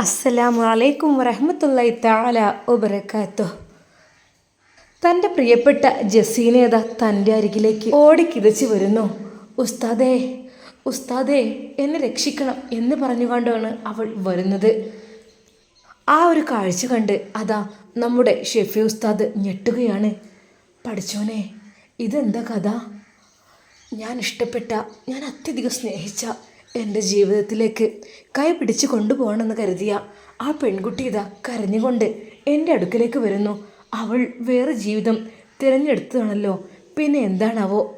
അസ്സലാമു അലൈക്കും വറഹമത്തല്ലായി താല വബറകാതുഹു തന്റെ പ്രിയപ്പെട്ട ജസീനേത തന്റെ അരികിലേക്ക് ഓടിക്കിതച്ച് വരുന്നു. ഉസ്താദേ ഉസ്താദേ എന്നെ രക്ഷിക്കണം എന്ന് പറഞ്ഞുകൊണ്ടാണ് അവൾ വരുന്നത്. ആ ഒരു കാഴ്ച കണ്ട് അതാ നമ്മുടെ ഷെഫി ഉസ്താദ് ഞെട്ടുകയാണ്. പഠിച്ചോനെ ഇതെന്താ കഥ? ഞാൻ ഇഷ്ടപ്പെട്ട ഞാൻ അത്യധികം സ്നേഹിച്ച എന്റെ ജീവിതത്തിലേക്ക് കൈ പിടിച്ച് കൊണ്ടുപോകണമെന്ന് കരുതിയ ആ പെൺകുട്ടി ഇതാ കരഞ്ഞുകൊണ്ട് എന്റെ അടുക്കലേക്ക് വരുന്നു. അവൾ വേറെ ജീവിതം തിരഞ്ഞെടുത്തതാണല്ലോ. പിന്നെ എന്താണാവോ?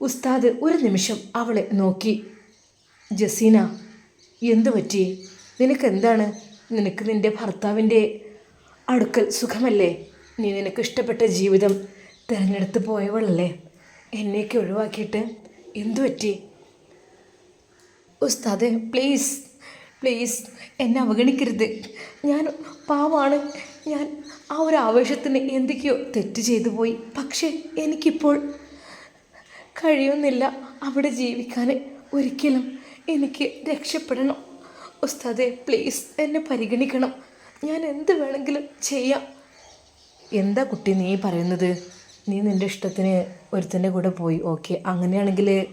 ഉസ്താദ് ഒരു നിമിഷം അവളെ നോക്കി. ജസീന എന്തു പറ്റി? നിനക്ക് എന്താണ് നിനക്ക് നിന്റെ ഭർത്താവിന്റെ അടുക്കൽ സുഖമല്ലേ? നീ നിനക്ക് ഇഷ്ടപ്പെട്ട ജീവിതം തിരഞ്ഞെടുത്ത് പോയവളല്ലേ? എന്നെയൊക്കെ ഒഴിവാക്കിയിട്ട് എന്തു പറ്റി? ഉസ്താദെ പ്ലീസ് പ്ലീസ് എന്നെ അവഗണിക്കരുത്. ഞാൻ പാവാണ്. ഞാൻ ആ ഒരു ആവേശത്തിന് എന്തൊക്കെയോ തെറ്റ് ചെയ്തു പോയി. പക്ഷേ എനിക്കിപ്പോൾ കഴിയുന്നില്ല അവിടെ ജീവിക്കാൻ. ഒരിക്കലും എനിക്ക് രക്ഷപ്പെടണം. ഉസ്താദെ പ്ലീസ് എന്നെ പരിഗണിക്കണം. ഞാൻ എന്ത് വേണമെങ്കിലും ചെയ്യാം. എന്താ കുട്ടി നീ പറയുന്നത്? നീ നിന്റെ ഇഷ്ടത്തിന് ഒരുത്തന്റെ കൂടെ പോയി. ഓക്കെ അങ്ങനെയാണെങ്കിൽ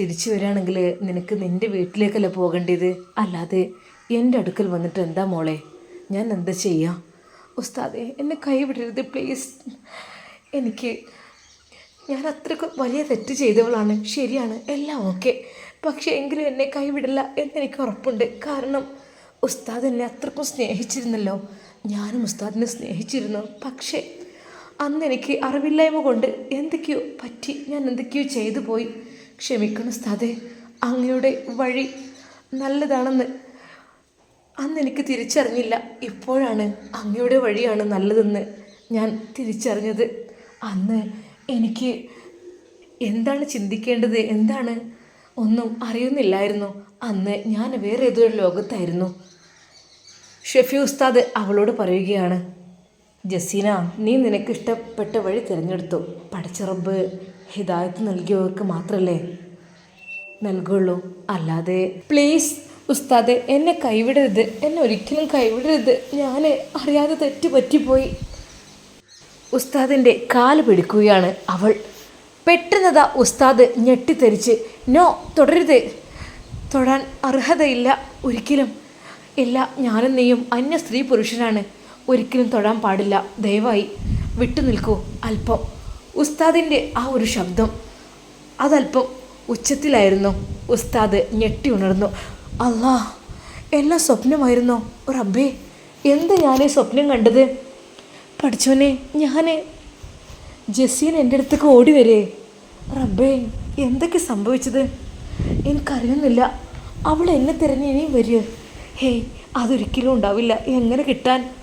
തിരിച്ചു വരികയാണെങ്കിൽ നിനക്ക് നിന്റെ വീട്ടിലേക്കല്ല പോകേണ്ടത്? അല്ലാതെ എന്റെ അടുക്കൽ വന്നിട്ട് എന്താ മോളെ? ഞാൻ എന്താ ചെയ്യാം? ഉസ്താദെ എന്നെ കൈവിടരുത് പ്ലീസ്. എനിക്ക് ഞാൻ അത്രയ്ക്ക് വലിയ തെറ്റ് ചെയ്തവളാണ്. ശരിയാണ് എല്ലാം ഓക്കെ. പക്ഷേ എങ്കിലും എന്നെ കൈവിടില്ല എന്നെനിക്ക് ഉറപ്പുണ്ട്. കാരണം ഉസ്താദ് എന്നെ അത്രക്കും സ്നേഹിച്ചിരുന്നല്ലോ. ഞാനും ഉസ്താദിനെ സ്നേഹിച്ചിരുന്നു. പക്ഷേ അന്ന് എനിക്ക് അറിവില്ലായ്മ കൊണ്ട് എന്തൊക്കെയോ പറ്റി. ഞാൻ എന്തൊക്കെയോ ചെയ്തു പോയി. ക്ഷമിക്കണം സ്ഥാതെ അങ്ങയുടെ വഴി നല്ലതാണെന്ന് അന്ന് എനിക്ക് തിരിച്ചറിഞ്ഞില്ല. ഇപ്പോഴാണ് അങ്ങയുടെ വഴിയാണ് നല്ലതെന്ന് ഞാൻ തിരിച്ചറിഞ്ഞത്. അന്ന് എനിക്ക് എന്താണ് ചിന്തിക്കേണ്ടത്? എന്താണ്? ഒന്നും അറിയുന്നില്ലായിരുന്നു. അന്ന് ഞാൻ വേറെ ഏതൊരു ലോകത്തായിരുന്നു. ഷെഫി ഉസ്താദ് അവളോട് പറയുകയാണ് ജസീന നീ നിനക്കിഷ്ടപ്പെട്ട വഴി തിരഞ്ഞെടുത്തു. പഠിച്ചറബ് ഹിദായത്ത് നൽകിയവർക്ക് മാത്രമല്ലേ നൽകുള്ളൂ. അല്ലാതെ പ്ലീസ് ഉസ്താദെ എന്നെ കൈവിടരുത്. എന്നെ ഒരിക്കലും കൈവിടരുത്. ഞാൻ അറിയാതെ തെറ്റ് പറ്റിപ്പോയി. ഉസ്താദിന്റെ കാൽ പിടിക്കുകയാണ് അവൾ. പെട്ടെന്നതാ ഉസ്താദ് ഞെട്ടിത്തെറിച്ച് നോ തുടരുത് തൊടാൻ അർഹതയില്ല ഒരിക്കലും. ഇല്ല ഞാനും നീയും അന്യ സ്ത്രീ പുരുഷനാണ്. ഒരിക്കലും തൊടാൻ പാടില്ല. ദയവായി വിട്ടു നിൽക്കൂ അല്പം. ഉസ്താദിന്റെ ആ ഒരു ശബ്ദം അതല്പം ഉച്ചത്തിലായിരുന്നു. ഉസ്താദ് ഞെട്ടി ഉണർന്നു. അല്ലാ എല്ലാം സ്വപ്നമായിരുന്നോ? റബ്ബേ എന്ത് ഞാൻ സ്വപ്നം കണ്ടത്? പഠിച്ചോനെ ഞാൻ ജസീൻ എന്റെ അടുത്തേക്ക് ഓടി വരേ. റബ്ബേ എന്തൊക്കെ സംഭവിച്ചത്? എനിക്കറിയുന്നില്ല. അവൾ എന്നെ തിരഞ്ഞ് ഇനിയും വരിക. ഹേയ് അതൊരിക്കലും ഉണ്ടാവില്ല. എങ്ങനെ കിട്ടാൻ?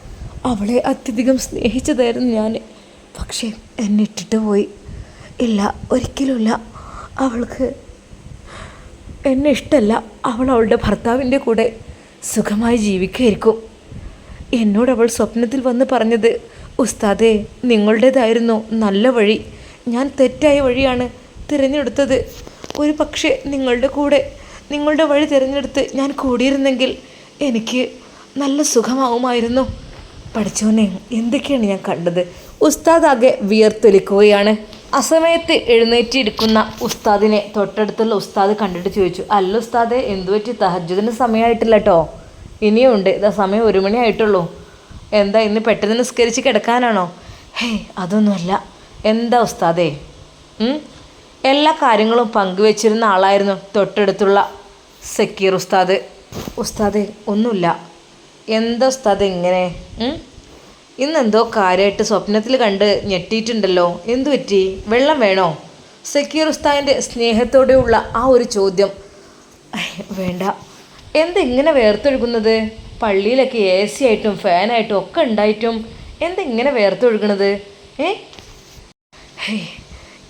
അവളെ അത്യധികം സ്നേഹിച്ചതായിരുന്നു ഞാൻ പക്ഷേ എന്നെ ഇട്ടിട്ട് പോയി. ഇല്ല ഒരിക്കലുമില്ല. അവൾക്ക് എന്നെ ഇഷ്ടമല്ല. അവൾ അവളുടെ ഭർത്താവിന്റെ കൂടെ സുഖമായി ജീവിക്കുകയായിരിക്കും. എന്നോട് അവൾ സ്വപ്നത്തിൽ വന്ന് പറഞ്ഞത് ഉസ്താദേ നിങ്ങളുടേതായിരുന്നു നല്ല വഴി. ഞാൻ തെറ്റായ വഴിയാണ് തിരഞ്ഞെടുത്തത്. ഒരു പക്ഷേ നിങ്ങളുടെ കൂടെ നിങ്ങളുടെ വഴി തിരഞ്ഞെടുത്ത് ഞാൻ കൂടിയിരുന്നെങ്കിൽ എനിക്ക് നല്ല സുഖമാവുമായിരുന്നു. പഠിച്ചോനെ എന്തൊക്കെയാണ് ഞാൻ കണ്ടത്? ഉസ്താദ് ആകെ വിയർത്തൊലിക്കുകയാണ്. അസമയത്ത് എഴുന്നേറ്റിരിക്കുന്ന ഉസ്താദിനെ തൊട്ടടുത്തുള്ള ഉസ്താദ് കണ്ടിട്ട് ചോദിച്ചു അല്ല ഉസ്താദെ എന്തു പറ്റി? തഹജുദിന് സമയമായിട്ടില്ല കേട്ടോ ഇനിയുണ്ട്. ഇതാ സമയം ഒരു മണി ആയിട്ടുള്ളൂ. എന്താ ഇന്ന് പെട്ടെന്ന് നിസ്കരിച്ച് കിടക്കാനാണോ? ഹേ അതൊന്നുമല്ല. എന്താ ഉസ്താദേ? എല്ലാ കാര്യങ്ങളും പങ്കുവച്ചിരുന്ന ആളായിരുന്നു തൊട്ടടുത്തുള്ള സക്കീർ ഉസ്താദ്. ഉസ്താദേ ഒന്നുമില്ല. എന്താ ഉസ്താദ് എങ്ങനെ? ഇന്നെന്തോ കാര്യമായിട്ട് സ്വപ്നത്തിൽ കണ്ട് ഞെട്ടിയിട്ടുണ്ടല്ലോ. എന്തു പറ്റി? വെള്ളം വേണോ? സക്കീർ ഉസ്താദിന്റെ സ്നേഹത്തോടെയുള്ള ആ ഒരു ചോദ്യം. വേണ്ട. എന്താ ഇങ്ങനെ വേർത്തൊഴുകുന്നത്? പള്ളിയിലൊക്കെ എ സി ആയിട്ടും ഫാനായിട്ടും ഒക്കെ ഉണ്ടായിട്ടും എന്താ ഇങ്ങനെ വേർത്തൊഴുകണത്? ഏ?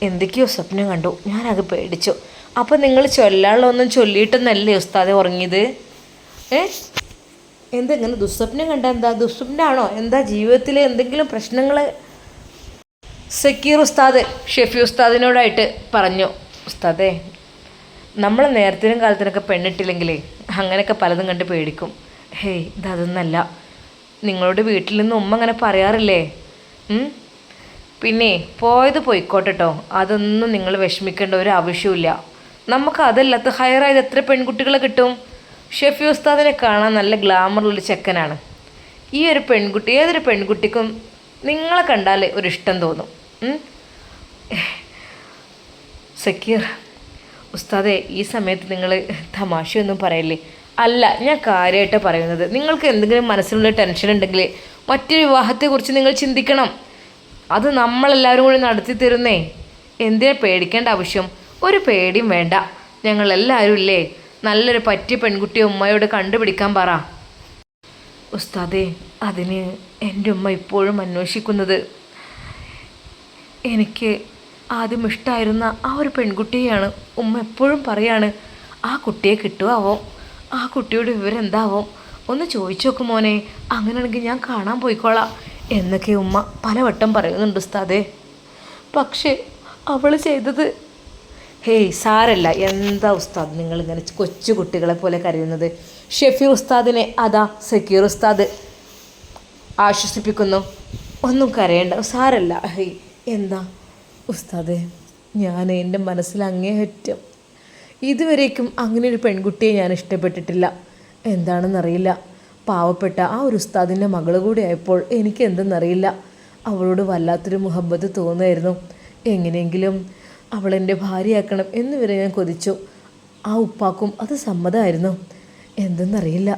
എന്തൊക്കെയോ സ്വപ്നം കണ്ടു. ഞാനത് പേടിച്ചു. അപ്പം നിങ്ങൾ ചൊല്ലാനുള്ളതൊന്നും ചൊല്ലിയിട്ടൊന്നല്ലേ ഉസ്താദെ ഉറങ്ങിയത്? ഏ? എന്താ ഇങ്ങനെ ദുസ്വപ്നം കണ്ട എന്താ? ദുസ്വപ്നാണോ? എന്താ ജീവിതത്തിലെ എന്തെങ്കിലും പ്രശ്നങ്ങൾ സക്കീർ ഉസ്താദ് ഷെഫി ഉസ്താദിനോടായിട്ട് പറഞ്ഞു. ഉസ്താദേ നമ്മൾ നേരത്തിനും കാലത്തിനൊക്കെ പെണ്ണിട്ടില്ലെങ്കിലേ അങ്ങനെയൊക്കെ പലതും കണ്ട് പേടിക്കും. ഹേയ് ഇതതൊന്നല്ല. നിങ്ങളുടെ വീട്ടിൽ നിന്ന് ഉമ്മ അങ്ങനെ പറയാറില്ലേ? പിന്നെ പോയത് പോയിക്കോട്ടെട്ടോ. അതൊന്നും നിങ്ങൾ വിഷമിക്കേണ്ട ഒരു ആവശ്യമില്ല നമുക്ക് അതല്ലാത്ത ഹയറായത് എത്ര പെൺകുട്ടികളെ കിട്ടും? ഷെഫി ഉസ്താദിനെ കാണാൻ നല്ല ഗ്ലാമറുള്ള ചെക്കനാണ്. ഈ ഒരു പെൺകുട്ടി ഏതൊരു പെൺകുട്ടിക്കും നിങ്ങളെ കണ്ടാൽ ഒരു ഇഷ്ടം തോന്നും. സക്കീർ ഉസ്താദെ ഈ സമയത്ത് നിങ്ങൾ തമാശയൊന്നും പറയല്ലേ? അല്ല ഞാൻ കാര്യമായിട്ട് പറയുന്നത്. നിങ്ങൾക്ക് എന്തെങ്കിലും മനസ്സിലുള്ള ടെൻഷൻ ഉണ്ടെങ്കിൽ മറ്റു വിവാഹത്തെക്കുറിച്ച് നിങ്ങൾ ചിന്തിക്കണം. അത് നമ്മളെല്ലാവരും കൂടി നടത്തി തരുന്നേ. എന്തിനാ പേടിക്കേണ്ട ആവശ്യം? ഒരു പേടിയും വേണ്ട. ഞങ്ങളെല്ലാവരും ഇല്ലേ? നല്ലൊരു പറ്റിയ പെൺകുട്ടിയെ ഉമ്മയോട് കണ്ടുപിടിക്കാൻ പറ. ഉസ്താദേ അതിന് എന്റെ ഉമ്മ ഇപ്പോഴും അന്വേഷിക്കുന്നത്. എനിക്ക് ആദ്യം ഇഷ്ടമായിരുന്ന ആ ഒരു പെൺകുട്ടിയെയാണ് ഉമ്മ എപ്പോഴും പറയാണ് ആ കുട്ടിയെ കിട്ടുമാവോ ആ കുട്ടിയോട് വിവരം എന്താവോ? ഒന്ന് ചോദിച്ചു നോക്കും മോനെ അങ്ങനെയാണെങ്കിൽ ഞാൻ കാണാൻ പോയിക്കോളാം എന്നൊക്കെ ഉമ്മ പലവട്ടം പറയുന്നുണ്ട് ഉസ്താദേ. പക്ഷേ അവൾ ചെയ്തത് ഹേയ് സാരല്ല. എന്താ ഉസ്താദ് നിങ്ങളിങ്ങനെ കൊച്ചു കുട്ടികളെ പോലെ കരയുന്നത്? ഷെഫി ഉസ്താദിനെ അതാ സക്കീർ ഉസ്താദ് ആശ്വസിപ്പിക്കുന്നു. ഒന്നും കരയണ്ട. സാരല്ല. ഹേയ് എന്താ ഉസ്താദ്? ഞാൻ എന്റെ മനസ്സിൽ അങ്ങേയറ്റം ഇതുവരേക്കും അങ്ങനെ ഒരു പെൺകുട്ടിയെ ഞാൻ ഇഷ്ടപ്പെട്ടിട്ടില്ല. എന്താണെന്നറിയില്ല. പാവപ്പെട്ട ആ ഒരു ഉസ്താദിന്റെ മകൾ കൂടി ആയപ്പോൾ എനിക്ക് എന്തെന്നറിയില്ല അവളോട് വല്ലാത്തൊരു മുഹബത്ത് തോന്നുമായിരുന്നു എങ്ങനെയെങ്കിലും അവളെന്റെ ഭാര്യയാക്കണം എന്ന് വരെ ഞാൻ കൊതിച്ചു. ആ ഉപ്പാക്കും അത് സമ്മതമായിരുന്നു. എന്തെന്നറിയില്ല.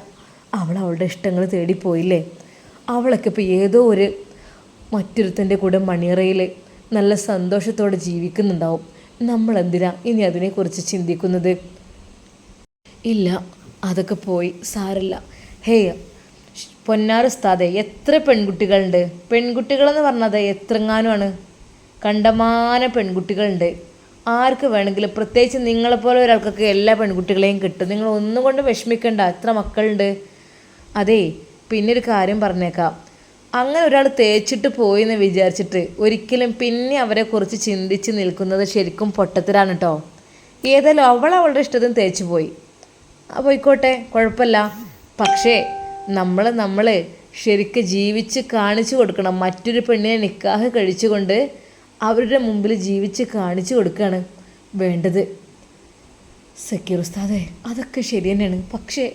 അവൾ അവളുടെ ഇഷ്ടങ്ങൾ തേടിപ്പോയില്ലേ അവളൊക്കെ ഇപ്പോൾ ഏതോ ഒരു മറ്റൊരുത്തന്റെ കൂടെ മണിയറയിൽ നല്ല സന്തോഷത്തോടെ ജീവിക്കുന്നുണ്ടാവും. നമ്മളെന്തിനാ ഇനി അതിനെക്കുറിച്ച് ചിന്തിക്കുന്നത്? ഇല്ല അതൊക്കെ പോയി സാരല്ല. ഹേയ് പൊന്നാറുസ്താദെ എത്ര പെൺകുട്ടികളുണ്ട്? പെൺകുട്ടികളെന്ന് പറഞ്ഞത് എത്രങ്ങാനുമാണ്? കണ്ടമാന പെൺകുട്ടികളുണ്ട്. ആർക്ക് വേണമെങ്കിലും പ്രത്യേകിച്ച് നിങ്ങളെപ്പോലെ ഒരാൾക്കൊക്കെ എല്ലാ പെൺകുട്ടികളെയും കിട്ടും. നിങ്ങൾ ഒന്നും കൊണ്ട് വിഷമിക്കണ്ട. എത്ര മക്കളുണ്ട്? അതെ പിന്നെ ഒരു കാര്യം പറഞ്ഞേക്കാം. അങ്ങനെ ഒരാൾ തേച്ചിട്ട് പോയി എന്ന് വിചാരിച്ചിട്ട് ഒരിക്കലും പിന്നെ അവരെ കുറിച്ച് ചിന്തിച്ച് നിൽക്കുന്നത് ശരിക്കും പൊട്ടത്തിലാണ് കേട്ടോ ഏതായാലും അവൾ അവളുടെ ഇഷ്ടത്തിന് തേച്ച് പോയി. പോയിക്കോട്ടെ കുഴപ്പമില്ല. പക്ഷേ നമ്മൾ നമ്മൾ ശരിക്ക് ജീവിച്ച് കാണിച്ചു കൊടുക്കണം. മറ്റൊരു പെണ്ണിനെ നിക്കാഹ് കഴിച്ചുകൊണ്ട് അവരുടെ മുമ്പിൽ ജീവിച്ച് കാണിച്ചു കൊടുക്കുകയാണ് വേണ്ടത്. സക്കീർ ഉസ്താദെ അതൊക്കെ ശരി തന്നെയാണ്. പക്ഷേ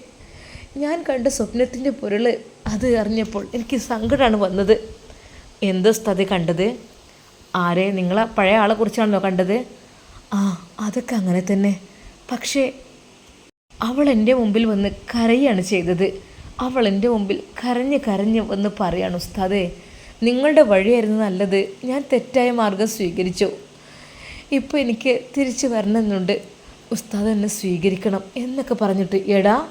ഞാൻ കണ്ട സ്വപ്നത്തിന്റെ പൊരുൾ അത് അറിഞ്ഞപ്പോൾ എനിക്ക് സങ്കടമാണ് വന്നത്. എന്തോ ഉസ്താദെ കണ്ടത്? ആരെ? നിങ്ങളെ പഴയ ആളെ കുറിച്ചാണല്ലോ കണ്ടത്? ആ അതൊക്കെ അങ്ങനെ തന്നെ. പക്ഷേ അവൾ എന്റെ മുമ്പിൽ വന്ന് കരയാണ് ചെയ്തത്. അവൾ എന്റെ മുമ്പിൽ കരഞ്ഞ് കരഞ്ഞ് വന്ന് പറയാണ് ഉസ്താദേ നിങ്ങളുടെ വഴിയായിരുന്നു നല്ലത്. ഞാൻ തെറ്റായ മാർഗം സ്വീകരിച്ചു. ഇപ്പോൾ എനിക്ക് തിരിച്ചു വരണമെന്നുണ്ട്. ഉസ്താദ് എന്നെ സ്വീകരിക്കണം എന്നൊക്കെ പറഞ്ഞിട്ട് എടാ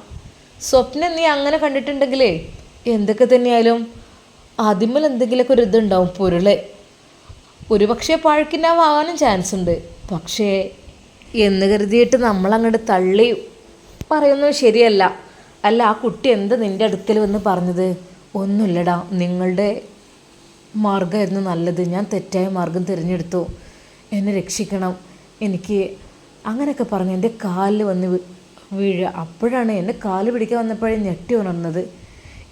സ്വപ്നം നീ അങ്ങനെ കണ്ടിട്ടുണ്ടെങ്കിലേ എന്തൊക്കെ തന്നെയായാലും അതിന്മേൽ എന്തെങ്കിലുമൊക്കെ ഒരു ഇതുണ്ടാവും പൊരുളെ. ഒരു പക്ഷേ പഴക്കിനാവാനും ചാൻസ് ഉണ്ട്. പക്ഷേ എന്ന് കരുതിയിട്ട് നമ്മളങ്ങോട്ട് തള്ളി പറയുന്നത് ശരിയല്ല. അല്ല ആ കുട്ടി എന്താ നിന്റെ അടുക്കൽ വന്ന് പറഞ്ഞത്? ഒന്നുമില്ലടാ. നിങ്ങളുടെ മാർഗമായിരുന്നു നല്ലത്. ഞാൻ തെറ്റായ മാർഗം തിരഞ്ഞെടുത്തു. എന്നെ രക്ഷിക്കണം. എനിക്ക് അങ്ങനെയൊക്കെ പറഞ്ഞു. എന്റെ കാലിൽ വന്ന് വീഴുക അപ്പോഴാണ് എന്റെ കാൽ പിടിക്കാൻ വന്നപ്പോഴേ ഞെട്ടി ഉണർന്നത്.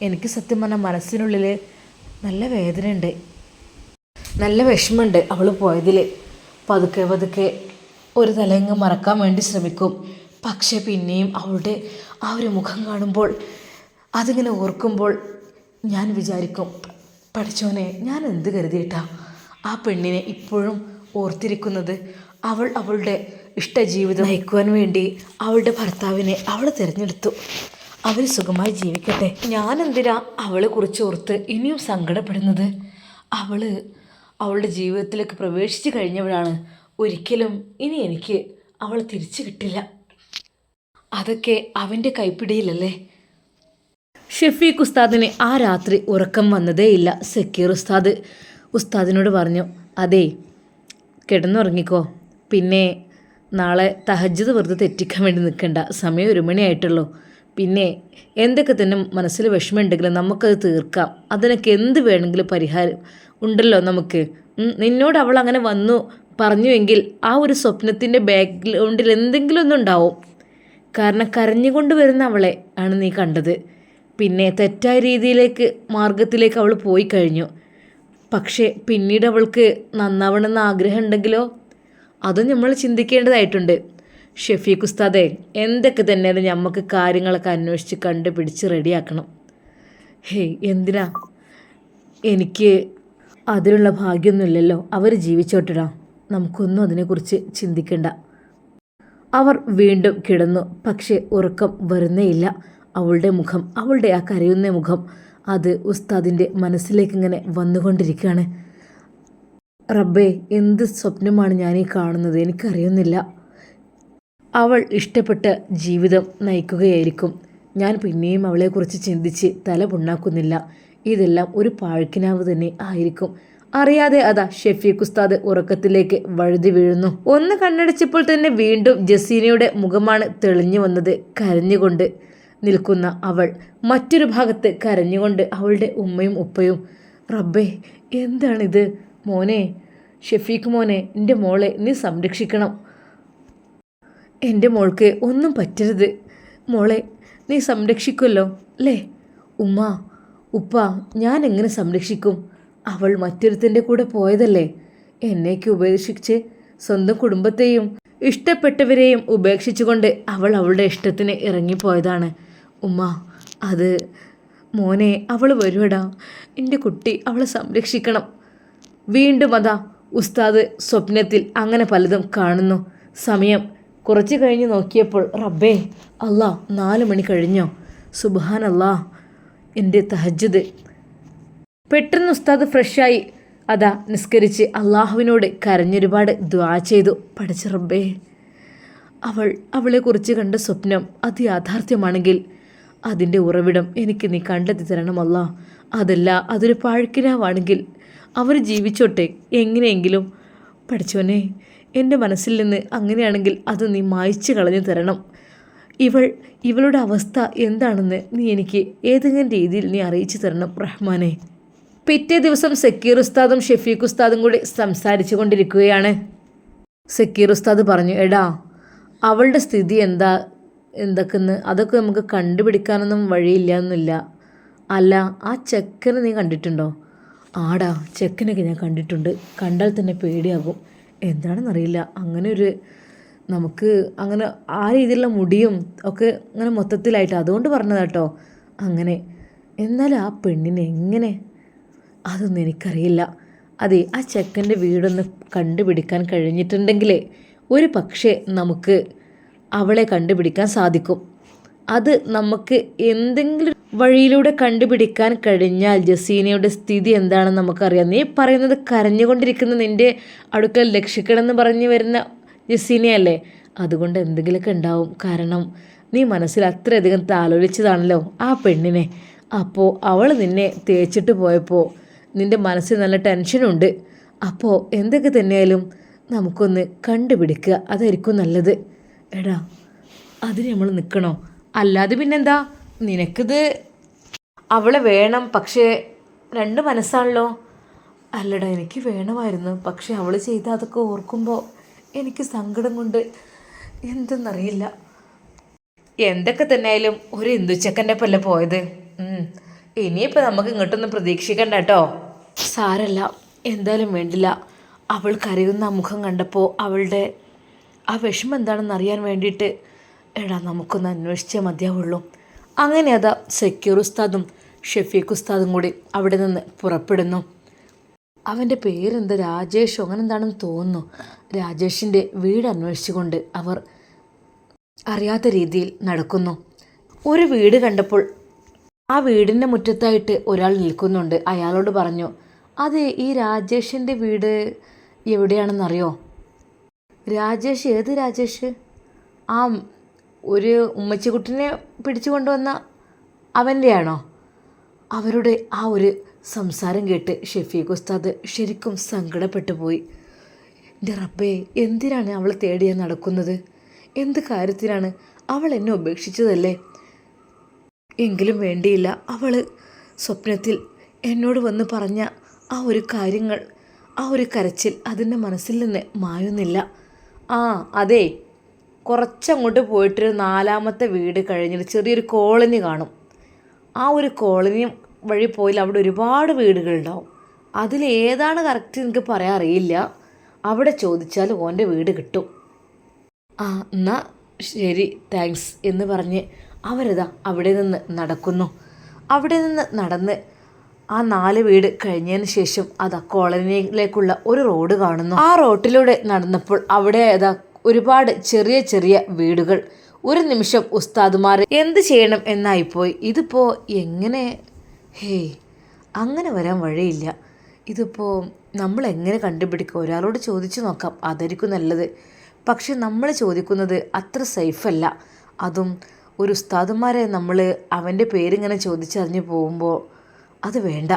എനിക്ക് സത്യം പറഞ്ഞാൽ മനസ്സിനുള്ളിൽ നല്ല വേദനയുണ്ട്. നല്ല വിഷമമുണ്ട് അവൾ പോയതിൽ പതുക്കെ പതുക്കെ ഒരു തലയങ്ങ് മറക്കാൻ വേണ്ടി ശ്രമിക്കും. പക്ഷേ പിന്നെയും അവളുടെ ആ ഒരു മുഖം കാണുമ്പോൾ അതിങ്ങനെ ഓർക്കുമ്പോൾ ഞാൻ വിചാരിക്കും പഠിച്ചോനെ ഞാൻ എന്ത് കരുതിയിട്ടാ? ആ പെണ്ണിനെ ഇപ്പോഴും ഓർത്തിരിക്കുന്നത് അവൾ അവളുടെ ഇഷ്ടജീവിതം നയിക്കുവാൻ വേണ്ടി അവളുടെ ഭർത്താവിനെ അവൾ തിരഞ്ഞെടുത്തു. അവർ സുഖമായി ജീവിക്കട്ടെ. ഞാനെന്തിനാ അവളെ കുറിച്ച് ഓർത്ത് ഇനിയും സങ്കടപ്പെടുന്നത്? അവൾ അവളുടെ ജീവിതത്തിലേക്ക് പ്രവേശിച്ചു കഴിഞ്ഞവളാണ്. ഒരിക്കലും ഇനി എനിക്ക് അവൾ തിരിച്ചു കിട്ടില്ല. അതൊക്കെ അവന്റെ കൈപ്പിടിയിലല്ലേ? ഷെഫീഖ് ഉസ്താദിന് ആ രാത്രി ഉറക്കം വന്നതേ ഇല്ല സക്കീർ ഉസ്താദ്. ഉസ്താദിനോട് പറഞ്ഞു അതേ കിടന്നുറങ്ങിക്കോ. പിന്നെ നാളെ തഹജ്ജത് വെറുതെ തെറ്റിക്കാൻ വേണ്ടി നിൽക്കണ്ട. സമയം ഒരു മണിയായിട്ടുള്ളൂ. പിന്നെ എന്തൊക്കെ തന്നെ മനസ്സിൽ വിഷമമുണ്ടെങ്കിലും നമുക്കത് തീർക്കാം. അതിനൊക്കെ എന്ത് വേണമെങ്കിലും പരിഹാരം ഉണ്ടല്ലോ നമുക്ക്. നിന്നോട് അവൾ അങ്ങനെ വന്നു പറഞ്ഞുവെങ്കിൽ ആ ഒരു സ്വപ്നത്തിന്റെ ബാക്ക്ഗ്രൗണ്ടിൽ എന്തെങ്കിലും ഒന്നും ഉണ്ടാവും. കാരണം കരഞ്ഞുകൊണ്ട് വരുന്ന അവളെ ആണ് നീ കണ്ടത്. പിന്നെ തെറ്റായ രീതിയിലേക്ക് മാർഗത്തിലേക്ക് അവൾ പോയി കഴിഞ്ഞു. പക്ഷേ പിന്നീട് അവൾക്ക് നന്നാവണമെന്ന് ആഗ്രഹം ഉണ്ടെങ്കിലോ അതും നമ്മൾ ചിന്തിക്കേണ്ടതായിട്ടുണ്ട്. ഷെഫീഖ് ഉസ്താദെ എന്തൊക്കെ തന്നെയാണ് നമുക്ക് കാര്യങ്ങളൊക്കെ അന്വേഷിച്ച് കണ്ടുപിടിച്ച് റെഡിയാക്കണം? ഹേയ് എന്തിനാ? എനിക്ക് അതിനുള്ള ഭാഗ്യമൊന്നുമില്ലല്ലോ. അവർ ജീവിച്ചോട്ടിടാം. നമുക്കൊന്നും അതിനെക്കുറിച്ച് ചിന്തിക്കണ്ട. അവർ വീണ്ടും കിടന്നു. പക്ഷേ ഉറക്കം വരുന്നേയില്ല അവളുടെ മുഖം അവളുടെ ആ കരയുന്ന മുഖം അത് ഉസ്താദിന്റെ മനസ്സിലേക്ക് ഇങ്ങനെ വന്നുകൊണ്ടിരിക്കുകയാണ്. റബ്ബേ എന്ത് സ്വപ്നമാണ് ഞാൻ ഈ കാണുന്നത്? എനിക്കറിയുന്നില്ല. അവൾ ഇഷ്ടപ്പെട്ട ജീവിതം നയിക്കുകയായിരിക്കും. ഞാൻ പിന്നെയും അവളെക്കുറിച്ച് ചിന്തിച്ച് തല പുണ്ണാക്കുന്നില്ല. ഇതെല്ലാം ഒരു പാഴ്ക്കിനാവ് തന്നെ ആയിരിക്കും. അറിയാതെ അതാ ഷെഫീഖ് ഉസ്താദ് ഉറക്കത്തിലേക്ക് വഴുതി വീഴുന്നു. ഒന്ന് കണ്ണടച്ചപ്പോൾ തന്നെ വീണ്ടും ജസീനയുടെ മുഖമാണ് തെളിഞ്ഞു വന്നത് കരഞ്ഞുകൊണ്ട്. നിൽക്കുന്ന അവൾ മറ്റൊരു ഭാഗത്ത് കരഞ്ഞുകൊണ്ട് അവളുടെ ഉമ്മയും ഉപ്പയും റബ്ബേ എന്താണിത്? മോനെ ഷെഫീഖ് മോനെ എന്റെ മോളെ നീ സംരക്ഷിക്കണം. എന്റെ മോൾക്ക് ഒന്നും പറ്റരുത്. മോളെ നീ സംരക്ഷിക്കുമല്ലോ അല്ലേ? ഉമ്മ ഉപ്പ ഞാൻ എങ്ങനെ സംരക്ഷിക്കും? അവൾ മറ്റൊരുത്തിന്റെ കൂടെ പോയതല്ലേ? എന്നേക്ക് ഉപേക്ഷിച്ച് സ്വന്തം കുടുംബത്തെയും ഇഷ്ടപ്പെട്ടവരെയും ഉപേക്ഷിച്ചുകൊണ്ട് അവൾ അവളുടെ ഇഷ്ടത്തിന് ഇറങ്ങിപ്പോയതാണ്. ഉമ്മ അത് മോനെ അവൾ വരുവടാ. എന്റെ കുട്ടി അവളെ സംരക്ഷിക്കണം. വീണ്ടും അതാ ഉസ്താദ് സ്വപ്നത്തിൽ അങ്ങനെ പലതും കാണുന്നു. സമയം കുറച്ച് കഴിഞ്ഞ് നോക്കിയപ്പോൾ റബ്ബേ അല്ലാ നാല് മണി കഴിഞ്ഞോ? സുബാൻ അല്ലാ എന്റെ തഹജ്ജത് പെട്ടെന്ന് ഉസ്താദ് ഫ്രഷായി അതാ നിസ്കരിച്ച് അള്ളാഹുവിനോട് കരഞ്ഞൊരുപാട് ദ്വാ ചെയ്തു. പഠിച്ച റബ്ബേ അവൾ അവളെക്കുറിച്ച് കണ്ട സ്വപ്നം അത് യാഥാർത്ഥ്യമാണെങ്കിൽ അതിന്റെ ഉറവിടം എനിക്ക് നീ കണ്ടെത്തി തരണമല്ല അതല്ല അതൊരു പഴക്കിനാവാണെങ്കിൽ അവർ ജീവിച്ചോട്ടെ എങ്ങനെയെങ്കിലും. പഠിച്ചോനെ എന്റെ മനസ്സിൽ നിന്ന് അങ്ങനെയാണെങ്കിൽ അത് നീ മായ്ച്ചു കളഞ്ഞു തരണം. ഇവൾ ഇവളുടെ അവസ്ഥ എന്താണെന്ന് നീ എനിക്ക് ഏതെങ്കിലും രീതിയിൽ നീ അറിയിച്ചു തരണം റഹ്മാനെ. പിറ്റേ ദിവസം സക്കീർ ഉസ്താദും ഷെഫീഖ് ഉസ്താദും കൂടി സംസാരിച്ചു കൊണ്ടിരിക്കുകയാണ്. സക്കീർ ഉസ്താദ് പറഞ്ഞു എടാ അവളുടെ സ്ഥിതി എന്താ? എന്തൊക്കെന്ന് അതൊക്കെ നമുക്ക് കണ്ടുപിടിക്കാനൊന്നും വഴിയില്ല എന്നില്ല അല്ല ആ ചെക്കനെ നീ കണ്ടിട്ടുണ്ടോ? ആടാ ചെക്കനൊക്കെ ഞാൻ കണ്ടിട്ടുണ്ട്. കണ്ടാൽ തന്നെ പേടിയാകും. എന്താണെന്നറിയില്ല. അങ്ങനെ ഒരു നമുക്ക് അങ്ങനെ ആ രീതിയിലുള്ള മുടിയും ഒക്കെ അങ്ങനെ മൊത്തത്തിലായിട്ട് അതുകൊണ്ട് പറഞ്ഞതാട്ടോ. അങ്ങനെ. എന്നാൽ ആ പെണ്ണിനെ എങ്ങനെ? അതൊന്നും എനിക്കറിയില്ല. അതെ ആ ചെക്കന്റെ വീടൊന്ന് കണ്ടുപിടിക്കാൻ കഴിഞ്ഞിട്ടുണ്ടെങ്കിൽ ഒരു പക്ഷേ നമുക്ക് അവളെ കണ്ടുപിടിക്കാൻ സാധിക്കും. അത് നമുക്ക് എന്തെങ്കിലും വഴിയിലൂടെ കണ്ടുപിടിക്കാൻ കഴിഞ്ഞാൽ ജസീനയുടെ സ്ഥിതി എന്താണെന്ന് നമുക്കറിയാം. നീ പറയുന്നത് കരഞ്ഞുകൊണ്ടിരിക്കുന്ന നിന്റെ അടുക്കൽ രക്ഷിക്കണമെന്ന് പറഞ്ഞു വരുന്ന ജസീനയല്ലേ? അതുകൊണ്ട് എന്തെങ്കിലുമൊക്കെ ഉണ്ടാവും. കാരണം നീ മനസ്സിൽ അത്രയധികം താലോലിച്ചതാണല്ലോ ആ പെണ്ണിനെ. അപ്പോൾ അവൾ നിന്നെ തേച്ചിട്ട് പോയപ്പോൾ നിന്റെ മനസ്സിൽ നല്ല ടെൻഷനുണ്ട് അപ്പോൾ എന്തൊക്കെ തന്നെയായാലും നമുക്കൊന്ന് കണ്ടുപിടിക്കുക. അതായിരിക്കും നല്ലത്. എടാ അതിന് നമ്മൾ നിൽക്കണോ അല്ലാതെ പിന്നെന്താ? നിനക്കിത് അവളെ വേണം പക്ഷേ രണ്ട് മനസ്സാണല്ലോ. അല്ലടാ എനിക്ക് വേണമായിരുന്നു പക്ഷെ അവൾ ചെയ്ത അതൊക്കെ ഓർക്കുമ്പോൾ എനിക്ക് സങ്കടം കൊണ്ട് എന്തെന്നറിയില്ല. എന്തൊക്കെ തന്നെ ആയാലും ഒരു ഹിന്ദുച്ചക്കന്റെ പല്ല പോയത്. ഇനിയിപ്പോൾ നമുക്ക് ഇങ്ങോട്ടൊന്നും പ്രതീക്ഷിക്കണ്ട കേട്ടോ. സാരല്ല എന്തായാലും വേണ്ടില്ല. അവൾ കരയുന്ന മുഖം കണ്ടപ്പോൾ അവളുടെ ആ വിഷമം എന്താണെന്ന് അറിയാൻ വേണ്ടിയിട്ട് എടാ നമുക്കൊന്ന് അന്വേഷിച്ചേ മതിയാവുള്ളൂ. അങ്ങനെ അതാ സെക്യൂർ ഉസ്താദും ഷെഫീഖ് ഉസ്താദും കൂടി അവിടെ നിന്ന് പുറപ്പെടുന്നു. അവന്റെ പേരെന്താ? രാജേഷോ? അങ്ങനെ എന്താണെന്ന് തോന്നുന്നു. രാജേഷിന്റെ വീട് അന്വേഷിച്ചുകൊണ്ട് അവർ അറിയാത്ത രീതിയിൽ നടക്കുന്നു. ഒരു വീട് കണ്ടപ്പോൾ ആ വീടിന്റെ മുറ്റത്തായിട്ട് ഒരാൾ നിൽക്കുന്നുണ്ട്. അയാളോട് പറഞ്ഞു അതെ ഈ രാജേഷിന്റെ വീട് എവിടെയാണെന്നറിയോ? രാജേഷ് ഏത് രാജേഷ്? ആ ഒരു ഉമ്മച്ചിക്കുട്ടിനെ പിടിച്ചു കൊണ്ടുവന്ന അവന്റെയാണോ അവരുടെ ആ ഒരു സംസാരം കേട്ട് ഷെഫീഖ് ഉസ്താദ് ശരിക്കും സങ്കടപ്പെട്ടു പോയി. എന്റെ റബ്ബേ എന്തിനാണ് അവൾ തേടിയാൽ നടക്കുന്നത്? എന്ത് കാര്യത്തിനാണ് അവൾ എന്നെ ഉപേക്ഷിച്ചതല്ലേ? എങ്കിലും വേണ്ടിയില്ല. അവൾ സ്വപ്നത്തിൽ എന്നോട് വന്ന് പറഞ്ഞ ആ ഒരു കാര്യങ്ങൾ ആ ഒരു കരച്ചിൽ അതിന്റെ മനസ്സിൽ നിന്ന് മായുന്നില്ല. ആ അതെ. കുറച്ചങ്ങോട്ട് പോയിട്ടൊരു നാലാമത്തെ വീട് കഴിഞ്ഞിട്ട് ചെറിയൊരു കോളനി കാണും. ആ ഒരു കോളനി വഴി പോയാൽ അവിടെ ഒരുപാട് വീടുകളുണ്ടാവും. അതിലേതാണ് കറക്റ്റ് എനിക്ക് പറയാൻ അറിയില്ല. അവിടെ ചോദിച്ചാൽ ഓന്റെ വീട് കിട്ടും. ആ എന്നാ ശരി താങ്ക്സ് എന്ന് പറഞ്ഞ് അവരതാ അവിടെ നിന്ന് നടക്കുന്നു. അവിടെ നിന്ന് നടന്ന് ആ നാല് വീട് കഴിഞ്ഞതിന് ശേഷം അതാ കോളനിയിലേക്കുള്ള ഒരു റോഡ് കാണുന്നു. ആ റോട്ടിലൂടെ നടന്നപ്പോൾ അവിടെ ഏതാ ഒരുപാട് ചെറിയ ചെറിയ വീടുകൾ. ഒരു നിമിഷം ഉസ്താദുമാർ എന്ത് ചെയ്യണം എന്നായിപ്പോയി. ഇതിപ്പോൾ എങ്ങനെ? ഹേയ് അങ്ങനെ വരാൻ വഴിയില്ല. ഇതിപ്പോൾ നമ്മൾ എങ്ങനെ കണ്ടുപിടിക്കുക ഒരാളോട് ചോദിച്ചു നോക്കാം. അതായിരിക്കും നല്ലത്. പക്ഷെ നമ്മൾ ചോദിക്കുന്നത് അത്ര സേഫല്ല. അതും ഒരു ഉസ്താദുമാരെ നമ്മൾ അവന്റെ പേരിങ്ങനെ ചോദിച്ചറിഞ്ഞു പോകുമ്പോൾ അത് വേണ്ട.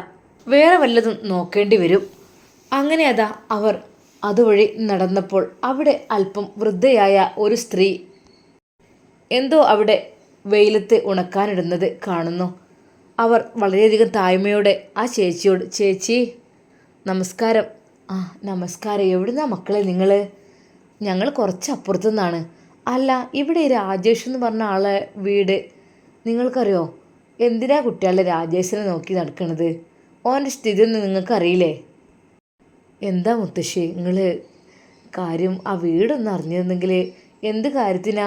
വേറെ വല്ലതും നോക്കേണ്ടി വരും. അങ്ങനെ അതാ അവർ അതുവഴി നടന്നപ്പോൾ അവിടെ അല്പം വൃദ്ധയായ ഒരു സ്ത്രീ എന്തോ അവിടെ വെയിലത്ത് ഉണക്കാനിടുന്നത് കാണുന്നു. അവർ വളരെയധികം താഴ്മയോടെ ആ ചേച്ചിയോട് ചേച്ചി നമസ്കാരം. ആ നമസ്കാരം. എവിടുന്നാ മക്കളെ നിങ്ങൾ ഞങ്ങൾ കുറച്ച് അപ്പുറത്തു നിന്നാണ് അല്ല ഇവിടെ രാജേഷ് എന്ന് പറഞ്ഞ ആളെ വീട് നിങ്ങൾക്കറിയോ? എന്തിനാ കുട്ടികളെ രാജേഷിനെ നോക്കി നടക്കണത്? ഓന്റെ സ്ഥിതി ഒന്നും നിങ്ങൾക്കറിയില്ലേ? എന്താ മുത്തശ്ശി നിങ്ങൾ കാര്യം ആ വീടൊന്ന് അറിഞ്ഞിരുന്നെങ്കിൽ എന്ത് കാര്യത്തിനാ?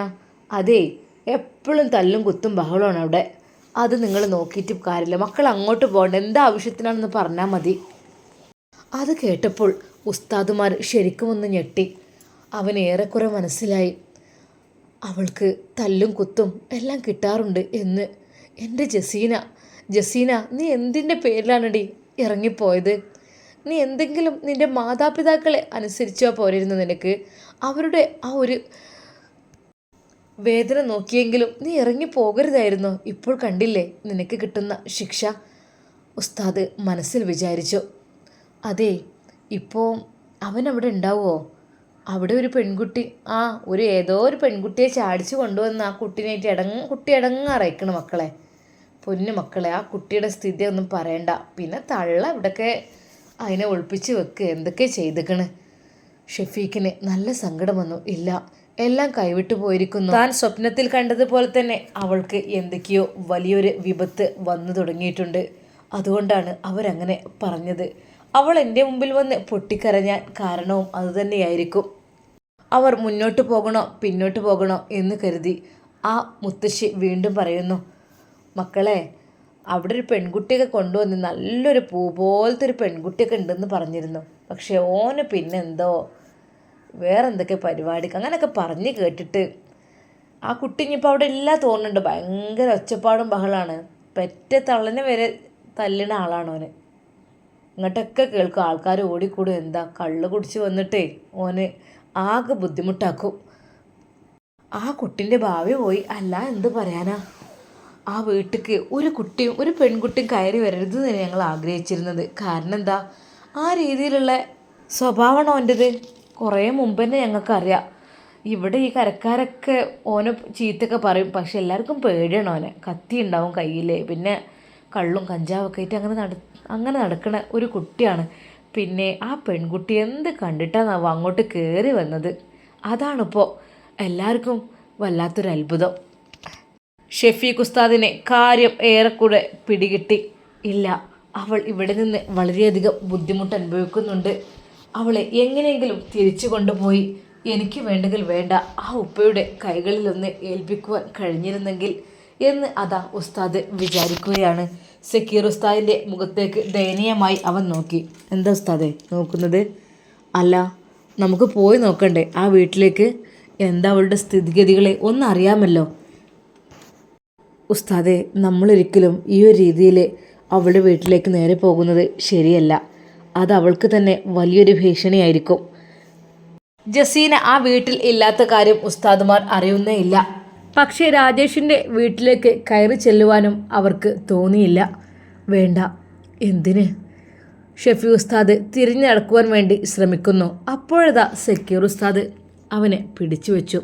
അതേ എപ്പോഴും തല്ലും കുത്തും ബഹളമാണ് അവിടെ. അത് നിങ്ങൾ നോക്കിയിട്ട് കാര്യമില്ല. മക്കൾ അങ്ങോട്ട് പോകണ്ട. എന്താ ആവശ്യത്തിനാണെന്ന് പറഞ്ഞാൽ മതി. അത് കേട്ടപ്പോൾ ഉസ്താദുമാർ ശരിക്കും ഒന്ന് ഞെട്ടി. അവൻ ഏറെക്കുറെ മനസ്സിലായി. അവൾക്ക് തല്ലും കുത്തും എല്ലാം കിട്ടാറുണ്ട് എന്ന് എന്റെ ജസീന ജസീന നീ എന്തിന്റെ പേരിലാണടി ഇറങ്ങിപ്പോയത്? നീ എന്തെങ്കിലും നിന്റെ മാതാപിതാക്കളെ അനുസരിച്ചാൽ പോരായിരുന്നു നിനക്ക്? അവരുടെ ആ ഒരു വേദന നോക്കിയെങ്കിലും നീ ഇറങ്ങി പോകരുതായിരുന്നു. ഇപ്പോൾ കണ്ടില്ലേ നിനക്ക് കിട്ടുന്ന ശിക്ഷ? ഉസ്താദ് മനസ്സിൽ വിചാരിച്ചു. അതെ ഇപ്പോൾ അവൻ അവിടെ ഉണ്ടാവുമോ അവിടെ ഒരു പെൺകുട്ടി ആ ഒരു ഏതോ ഒരു പെൺകുട്ടിയെ ചാടിച്ചു കൊണ്ടുവന്ന് ആ കുട്ടീനായിട്ട് ഇടങ്ങ കുട്ടി ഇടങ്ങാറയക്കണം മക്കളെ. പൊന്നു മക്കളെ ആ കുട്ടിയുടെ സ്ഥിതി ഒന്നും പറയണ്ട. പിന്നെ തള്ള ഇവിടെയൊക്കെ അതിനെ ഒളിപ്പിച്ച് വെക്കുക എന്തൊക്കെ ചെയ്തേക്കണ്? ഷെഫീഖിന് നല്ല സങ്കടം വന്നു. ഇല്ല എല്ലാം കൈവിട്ടു പോയിരിക്കുന്നു. താൻ സ്വപ്നത്തിൽ കണ്ടതുപോലെ തന്നെ അവൾക്ക് എന്തൊക്കെയോ വലിയൊരു വിപത്ത് വന്നു തുടങ്ങിയിട്ടുണ്ട്. അതുകൊണ്ടാണ് അവരങ്ങനെ പറഞ്ഞത്. അവൾ എന്റെ മുമ്പിൽ വന്ന് പൊട്ടിക്കരഞ്ഞാൻ കാരണവും അതുതന്നെയായിരിക്കും അവർ മുന്നോട്ട് പോകണോ പിന്നോട്ട് പോകണോ എന്ന് കരുതി ആ മുത്തശ്ശി വീണ്ടും പറയുന്നു മക്കളെ അവിടെ ഒരു പെൺകുട്ടിയൊക്കെ കൊണ്ടുവന്ന് നല്ലൊരു പൂ പോലത്തെ ഒരു പെൺകുട്ടിയൊക്കെ ഉണ്ടെന്ന് പറഞ്ഞിരുന്നു. പക്ഷേ ഓന് പിന്നെന്തോ വേറെ എന്തൊക്കെ പരിപാടിക്ക് അങ്ങനെയൊക്കെ പറഞ്ഞ് കേട്ടിട്ട് ആ കുട്ടി ഇനിയിപ്പോൾ അവിടെ എല്ലാം തോന്നുന്നുണ്ട്. ഭയങ്കര ഒച്ചപ്പാടും ബഹളമാണ് പെറ്റ തള്ളനെ വരെ തല്ലിണ ആളാണ് ഓന്. ഇങ്ങോട്ടൊക്കെ കേൾക്കും. ആൾക്കാർ ഓടിക്കൂടും. എന്താ കള്ള് കുടിച്ച് വന്നിട്ടേ ഓന് ആകെ ബുദ്ധിമുട്ടാക്കും. ആ കുട്ടിന്റെ ഭാവി പോയി. അല്ല എന്ത് പറയാനാ? ആ വീട്ടിക്ക് ഒരു കുട്ടിയും ഒരു പെൺകുട്ടിയും കയറി വരരുത് എന്ന് ഞങ്ങൾ ആഗ്രഹിച്ചിരുന്നത്. കാരണം എന്താ? ആ രീതിയിലുള്ള സ്വഭാവമാണ് ഓന്റെത് കുറേ മുമ്പ് തന്നെ ഞങ്ങൾക്കറിയാം. ഇവിടെ ഈ കരക്കാരൊക്കെ ഓനെ ചീത്തൊക്കെ പറയും. പക്ഷെ എല്ലാവർക്കും പേടിയാണ് ഓനെ. കത്തി ഉണ്ടാവും കയ്യിൽ പിന്നെ കള്ളും കഞ്ചാവൊക്കെ ആയിട്ട് അങ്ങനെ നട അങ്ങനെ നടക്കുന്ന ഒരു കുട്ടിയാണ്. പിന്നെ ആ പെൺകുട്ടി എന്ത് കണ്ടിട്ടാണാവോ അങ്ങോട്ട് കയറി വന്നത്? അതാണിപ്പോൾ എല്ലാവർക്കും വല്ലാത്തൊരു അത്ഭുതം. ഷെഫീഖ് ഉസ്താദിനെ കാര്യം ഏറെക്കൂടെ പിടികിട്ടി. ഇല്ല അവൾ ഇവിടെ നിന്ന് വളരെയധികം ബുദ്ധിമുട്ട് അനുഭവിക്കുന്നുണ്ട്. അവളെ എങ്ങനെയെങ്കിലും തിരിച്ചു കൊണ്ടുപോയി. എനിക്ക് വേണ്ടെങ്കിൽ വേണ്ട ആ ഉപ്പയുടെ കൈകളിലൊന്ന് ഏൽപ്പിക്കുവാൻ കഴിഞ്ഞിരുന്നെങ്കിൽ എന്ന് അതാ ഉസ്താദ് വിചാരിക്കുകയാണ്. സക്കീർ ഉസ്താദിന്റെ മുഖത്തേക്ക് ദയനീയമായി അവൻ നോക്കി. എന്താ ഉസ്താദെ നോക്കുന്നത്? അല്ല നമുക്ക് പോയി നോക്കണ്ടേ ആ വീട്ടിലേക്ക്? എന്താ അവളുടെ സ്ഥിതിഗതികളെ ഒന്നറിയാമല്ലോ. ഉസ്താദെ നമ്മളൊരിക്കലും ഈ ഒരു രീതിയിൽ അവളുടെ വീട്ടിലേക്ക് നേരെ പോകുന്നത് ശരിയല്ല. അത് അവൾക്ക് തന്നെ വലിയൊരു ഭീഷണിയായിരിക്കും. ജസീന ആ വീട്ടിൽ ഇല്ലാത്ത കാര്യം ഉസ്താദുമാർ അറിയുന്നേ ഇല്ല. പക്ഷേ രാജേഷിന്റെ വീട്ടിലേക്ക് കയറി ചെല്ലുവാനും അവർക്ക് തോന്നിയില്ല. വേണ്ട എന്തിന്? ഷെഫി ഉസ്താദ് തിരിഞ്ഞു നടക്കുവാൻ വേണ്ടി ശ്രമിക്കുന്നു. അപ്പോഴതാ സെക്യൂർ ഉസ്താദ് അവനെ പിടിച്ചു വെച്ചു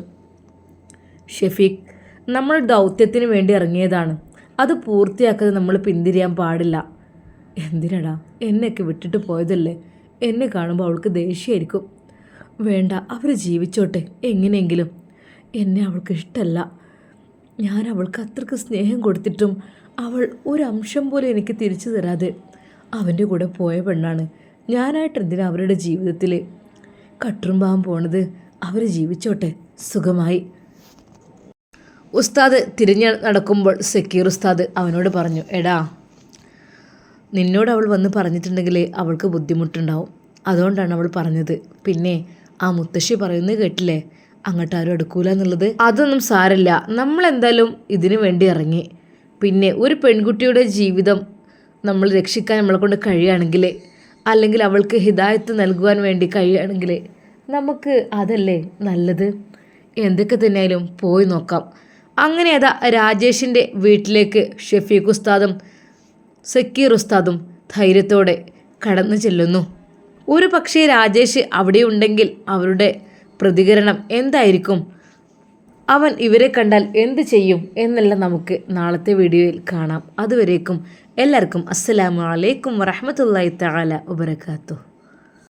ഷെഫീഖ് നമ്മൾ ദൗത്യത്തിന് വേണ്ടി ഇറങ്ങിയതാണ്. അത് പൂർത്തിയാക്കാതെ നമ്മൾ പിന്തിരിയാൻ പാടില്ല. എന്തിനടാ? എന്നെയൊക്കെ വിട്ടിട്ട് പോയതല്ലേ? എന്നെ കാണുമ്പോൾ അവൾക്ക് ദേഷ്യമായിരിക്കും. വേണ്ട അവർ ജീവിച്ചോട്ടെ എങ്ങനെയെങ്കിലും. എന്നെ അവൾക്ക് ഇഷ്ടമല്ല ഞാൻ അവൾക്ക് അത്രയ്ക്ക് സ്നേഹം കൊടുത്തിട്ടും അവൾ ഒരംശം പോലും എനിക്ക് തിരിച്ചു തരാതെ അവന്റെ കൂടെ പോയ പെണ്ണാണ്. ഞാനായിട്ട് എന്തിനാ അവരുടെ ജീവിതത്തിൽ കട്ടുറുമ്പാൻ പോണത്? അവർ ജീവിച്ചോട്ടെ സുഖമായി. ഉസ്താദ് തിരിഞ്ഞ് നടക്കുമ്പോൾ സക്കീർ ഉസ്താദ് അവനോട് പറഞ്ഞു എടാ നിന്നോട് അവൾ വന്ന് പറഞ്ഞിട്ടുണ്ടെങ്കിൽ അവൾക്ക് ബുദ്ധിമുട്ടുണ്ടാവും. അതുകൊണ്ടാണ് അവൾ പറഞ്ഞത്. പിന്നെ ആ മുത്തശ്ശി പറയുന്നത് കേട്ടില്ലേ? അങ്ങോട്ട് ആരും എടുക്കൂല എന്നുള്ളത്. അതൊന്നും സാരല്ല. നമ്മളെന്തായാലും ഇതിനു വേണ്ടി ഇറങ്ങി. പിന്നെ ഒരു പെൺകുട്ടിയുടെ ജീവിതം നമ്മൾ രക്ഷിക്കാൻ നമ്മളെ കൊണ്ട് കഴിയുകയാണെങ്കിൽ അല്ലെങ്കിൽ അവൾക്ക് ഹിദായത്ത് നൽകുവാൻ വേണ്ടി കഴിയുകയാണെങ്കിൽ നമുക്ക് അതല്ലേ നല്ലത്? എന്തൊക്കെ തന്നെയായാലും പോയി നോക്കാം. അങ്ങനെ അതാ രാജേഷിന്റെ വീട്ടിലേക്ക് ഷെഫീഖ് ഉസ്താദും സക്കീർ ഉസ്താദും ധൈര്യത്തോടെ കടന്നു ചെല്ലുന്നു. ഒരു പക്ഷേ രാജേഷ് അവിടെ ഉണ്ടെങ്കിൽ അവരുടെ പ്രതികരണം എന്തായിരിക്കും? അവൻ ഇവരെ കണ്ടാൽ എന്ത് ചെയ്യും എന്നെല്ലാം നമുക്ക് നാളത്തെ വീഡിയോയിൽ കാണാം. അതുവരേക്കും എല്ലാവർക്കും അസ്സലാമു അലൈക്കും വറഹമത്തല്ലായി തആല വബറകാതുഹു.